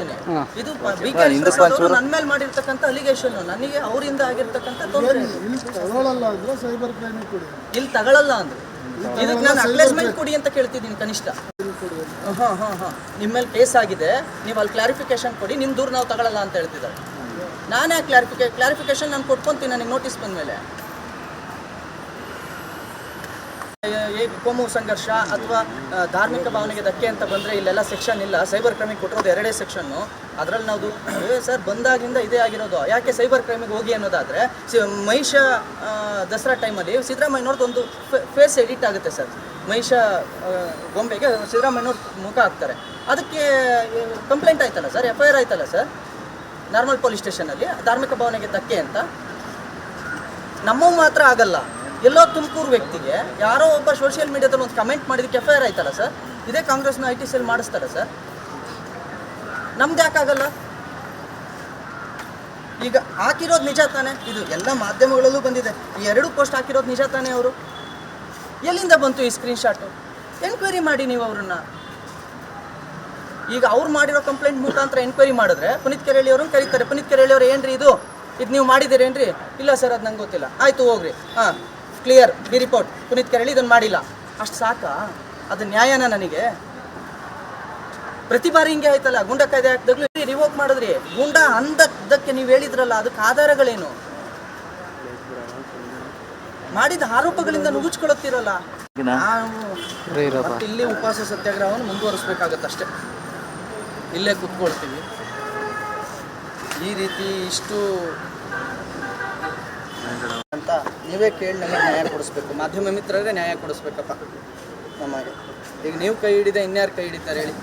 ಹೇಳ್ತೀನಿ. ಇದು B K ನನ್ನ ಮೇಲೆ ಮಾಡಿರ್ತಕ್ಕಂಥ ಅಲಿಗೇಷನ್ ನನಗೆ ಅವರಿಂದ ಆಗಿರ್ತಕ್ಕಂಥ ತೊಂದರೆ. ಇಲ್ಲಿ. ತಗೊಳ್ಳಲ್ಲ ಅಂದ್ರೆ ಸೈಬರ್ ಕ್ರೈಮ್ ಕೊಡಿ. ಇಲ್ಲಿ ತಗೊಳ್ಳಲ್ಲ ಅಂದ್ರೆ. ಇದಕ್ಕೆ ನಾನು ಅಕ್ಲೇಸ್ಮೆಂಟ್ ಕೊಡಿ ಅಂತ ಕೇಳ್ತಿದ್ದೀನಿ ಕನಿಷ್ಠ. ಹಾಂ ಹಾಂ ಹಾಂ. ನಿಮ್ಮ ಮೇಲೆ ಕೇಸ್ ಆಗಿದೆ. ನೀವು ಅಲ್ಲಿ ಕ್ಲಾರಿಫಿಕೇಶನ್ ಕೊಡಿ. ನಿಮ್ಮ ದೂರ ನಾವು ತಗೊಳ್ಳಲ್ಲ ಅಂತ ಹೇಳ್ತಿದ್ದಾರೆ. ನಾನೇ ಕ್ಲಾರಿಫಿಕೇ ಕ್ಲಾರಿಫಿಕೇಶನ್ ನಾನು ಕೊಟ್ಕೊಂತೀನಿ ನನಗೆ ನೋಟಿಸ್ ಬಂದಮೇಲೆ ಕೋಮು ಸಂಘರ್ಷ ಅಥವಾ ಧಾರ್ಮಿಕ ಭಾವನೆಗೆ ಧಕ್ಕೆ ಅಂತ ಬಂದರೆ ಇಲ್ಲೆಲ್ಲ ಸೆಕ್ಷನ್ ಇಲ್ಲ. ಸೈಬರ್ ಕ್ರೈಮಿಗೆ ಕೊಟ್ಟಿರೋದು ಎರಡೇ ಸೆಕ್ಷನ್ನು ಅದರಲ್ಲಿ ನಾವು ಸರ್ ಬಂದಾಗಿಂದ ಇದೇ ಆಗಿರೋದು. ಯಾಕೆ ಸೈಬರ್ ಕ್ರೈಮಿಗೆ ಹೋಗಿ ಅನ್ನೋದಾದರೆ ಮಹಿಷ ದಸರಾ ಟೈಮಲ್ಲಿ ಸಿದ್ದರಾಮಯ್ಯನವ್ರದ್ದು ಒಂದು ಫೇಸ್ ಎಡಿಟ್ ಆಗುತ್ತೆ ಸರ್. ಮಹಿಷ ಗೊಂಬೆಗೆ ಸಿದ್ದರಾಮಯ್ಯನವ್ರ ಮುಖ ಹಾಕ್ತಾರೆ. ಅದಕ್ಕೆ ಕಂಪ್ಲೇಂಟ್ ಆಯ್ತಲ್ಲ ಸರ್? ಎಫ್ ಐ ಆರ್ ಆಯ್ತಲ್ಲ ಸರ್? ನಾರ್ಮಲ್ ಪೊಲೀಸ್ ಸ್ಟೇಷನಲ್ಲಿ ಧಾರ್ಮಿಕ ಭಾವನೆಗೆ ಧಕ್ಕೆ ಅಂತ? ನಮ್ಮ ಮಾತ್ರ ಆಗಲ್ಲ. ಎಲ್ಲೋ ತುಮಕೂರು ವ್ಯಕ್ತಿಗೆ ಯಾರೋ ಒಬ್ಬ ಸೋಷಿಯಲ್ ಮೀಡಿಯಾದಲ್ಲಿ ಒಂದು ಕಮೆಂಟ್ ಮಾಡಿದಕ್ಕೆ ಎಫ್ ಐ ಆರ್ ಆಯ್ತಲ್ಲ ಸರ್ ಇದೇ ಕಾಂಗ್ರೆಸ್ನ ಐ ಟಿ ಸೆಲ್ ಮಾಡಿಸ್ತಾರೆ ಸರ್ ನಮ್ದು ಯಾಕಾಗಲ್ಲ? ಈಗ ಹಾಕಿರೋದು ನಿಜ ತಾನೆ? ಇದು ಎಲ್ಲ ಮಾಧ್ಯಮಗಳಲ್ಲೂ ಬಂದಿದೆ. ಈ ಎರಡು ಪೋಸ್ಟ್ ಹಾಕಿರೋದು ನಿಜ ತಾನೆ ಅವರು? ಎಲ್ಲಿಂದ ಬಂತು ಈ ಸ್ಕ್ರೀನ್ಶಾಟು ಎನ್ಕ್ವೈರಿ ಮಾಡಿ ನೀವು ಅವ್ರನ್ನ. ಈಗ ಅವ್ರು ಮಾಡಿರೋ ಕಂಪ್ಲೇಂಟ್ ಮುಖಾಂತರ ಎನ್ಕ್ವೈರಿ ಮಾಡಿದ್ರೆ ಪುನೀತ್ ಕೆರೆಳ್ಳಿ ಅವ್ರನ್ನ ಕರೀತಾರೆ. ಪುನೀತ್ ಕೆರೆಳ್ಳಿ ಅವ್ರು, ಏನ್ರಿ ಇದು? ಇದು ನೀವು ಮಾಡಿದ್ದೀರೇನ್ರಿ? ಇಲ್ಲ ಸರ್ ಅದು ನಂಗೆ ಗೊತ್ತಿಲ್ಲ. ಆಯ್ತು, ಹೋಗ್ರಿ. ಹಾಂ. ಕ್ಲಿಯರ್ ಬಿ ರಿಪೋರ್ಟ್ ಪುನೀತ್ ಕೆರಳಿ ಇದನ್ನು ಮಾಡಿಲ್ಲ. ಅಷ್ಟು ಸಾಕಾ? ಅದು ನ್ಯಾಯನ ನನಗೆ. ಪ್ರತಿ ಬಾರಿ ಹಿಂಗೆ ಆಯ್ತಲ್ಲ? ಗುಂಡ ಕಾಯ್ದೆ ಹಾಕಿದಾಗ್ಲೂ ರಿವೋಕ್ ಮಾಡಿದ್ರಿ. ಗುಂಡ ಅಂದಕ್ಕೆ ನೀವು ಹೇಳಿದ್ರಲ್ಲ ಅದಕ್ಕೆ ಆಧಾರಗಳೇನು? ಮಾಡಿದ ಆರೋಪಗಳಿಂದ ನುಗ್ಗಿಸ್ಕೊಳ್ಳುತ್ತೀರಲ್ಲ ನಾವು ಇಲ್ಲಿ ಉಪವಾಸ ಸತ್ಯಾಗ್ರಹವನ್ನು ಮುಂದುವರಿಸ್ಬೇಕಾಗತ್ತಷ್ಟೇ ಇಲ್ಲೇ ಕುತ್ಕೊಳ್ತೀವಿ. ಈ ರೀತಿ ಇಷ್ಟು ನೀವೇ ಕೇಳಿ ನಮಗೆ ನ್ಯಾಯ ಕೊಡಿಸ್ಬೇಕು. ಮಾಧ್ಯಮ ಮಿತ್ರರೇ ನ್ಯಾಯ ಕೊಡಿಸ್ಬೇಕಪ್ಪ ನಮಗೆ. ಈಗ ನೀವು ಕೈ ಹಿಡಿದ ಇನ್ಯಾರು ಕೈ ಹಿಡಿತಾರೆ ಹೇಳಿ.